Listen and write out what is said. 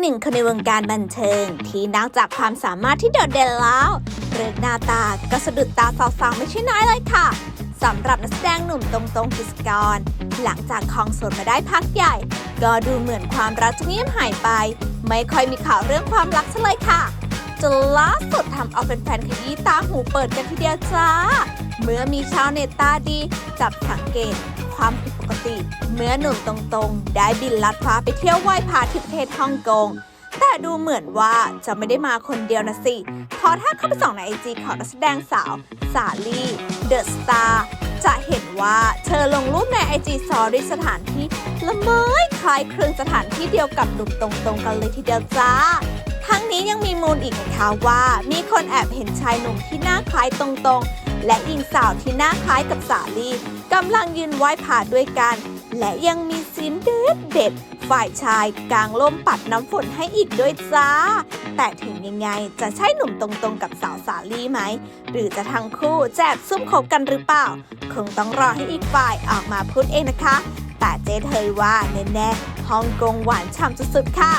หนึ่งคนในวงการบันเทิง ที่นอกจากความสามารถที่โดดเด่นแล้วเรื่องหน้าตาก็สะดุดตาสาวๆไม่ใช่น้อยเลยค่ะสำหรับนักแสดงหนุ่มตรงๆกิสกร หลังจากคลองสดมาได้พักใหญ่ ก็ดูเหมือนความรักจะเงียบหายไป ไม่ค่อยมีข่าวเรื่องความรักซะเลยค่ะ จนล่าสุดทำเอาแฟนๆขยี้ตาหูเปิดกันทีเดียวจ้า เมื่อมีชาวเน็ตตาดี จับสังเกต ความผิดปกติ เมื่อหนุ่มตรงๆ ได้บินลัดฟ้าไปเที่ยวไหว้พระที่ประเทศฮ่องกงแต่ดูเหมือนว่าจะไม่ได้มาคนเดียวนะสิ เพราะถ้าเข้าไปส่องในไอจีของนักแสดงสาว สาลีเดอะสตาร์จะเห็นว่าเธอลงรูปในไอจีสอรี่สถานที่ละเมยคล้ายคลึงสถานที่เดียวกับหนุ่มตรงๆกันเลยทีเดียวจ้า นี้ยังมีมูลอีกนะคะว่า มีคนแอบเห็นชายหนุ่มที่หน้าคล้ายตรงๆ และหญิงสาวที่หน้าคล้ายกับสาลีกำลังยืนไหว้ผาด้วยกัน และยังมีซีนเด็ดเด็ดฝ่ายชายกลางล่มปัดน้ำฝนให้อีกด้วยจ้า แต่ถึงยังไงจะใช่หนุ่มตรงๆกับสาวสาลีไหม หรือจะทั้งคู่แจบซุ่มคบกันหรือเปล่า คงต้องรอให้อีกฝ่ายออกมาพูดเองนะคะ แต่เจ๊เทยว่าแน่ๆฮ่องกงหวานฉ่ำสุดๆค่ะ